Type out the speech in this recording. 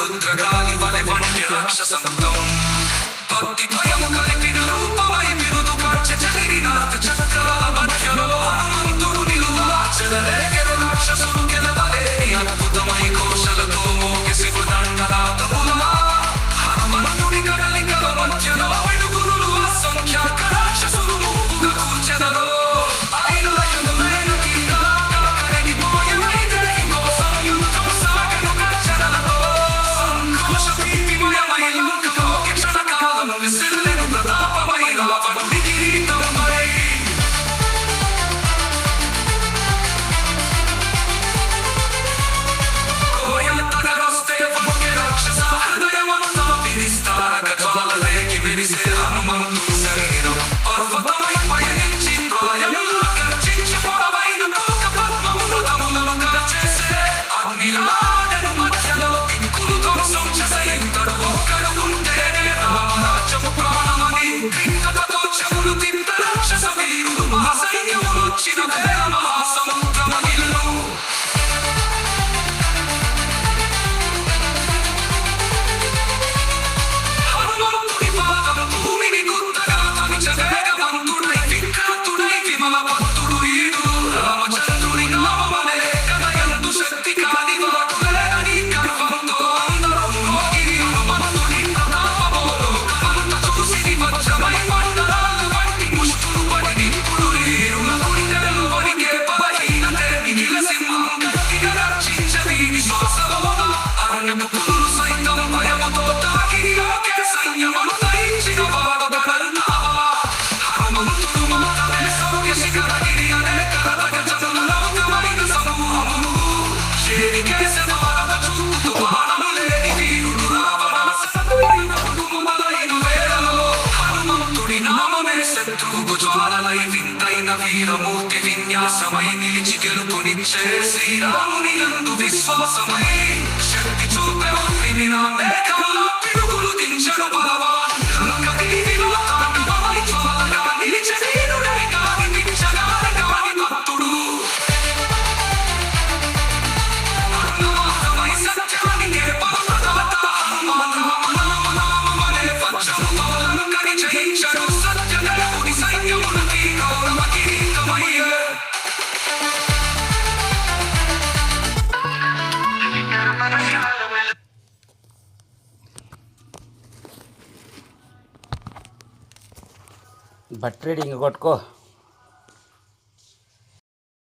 రుద్రగాలి వలె వన్య రాక్షసంగం భక్తి భయ forget. జ్వాలలై వింతైన వీరమూర్తి విన్యాసమై నిలిచి గెలుపునిచ్చే శ్రీరాముని యందు విశ్వాసమై శక్తి చూపె ఉంది నా మేకమ బట్ రీడింగ్ కొట్టుకో.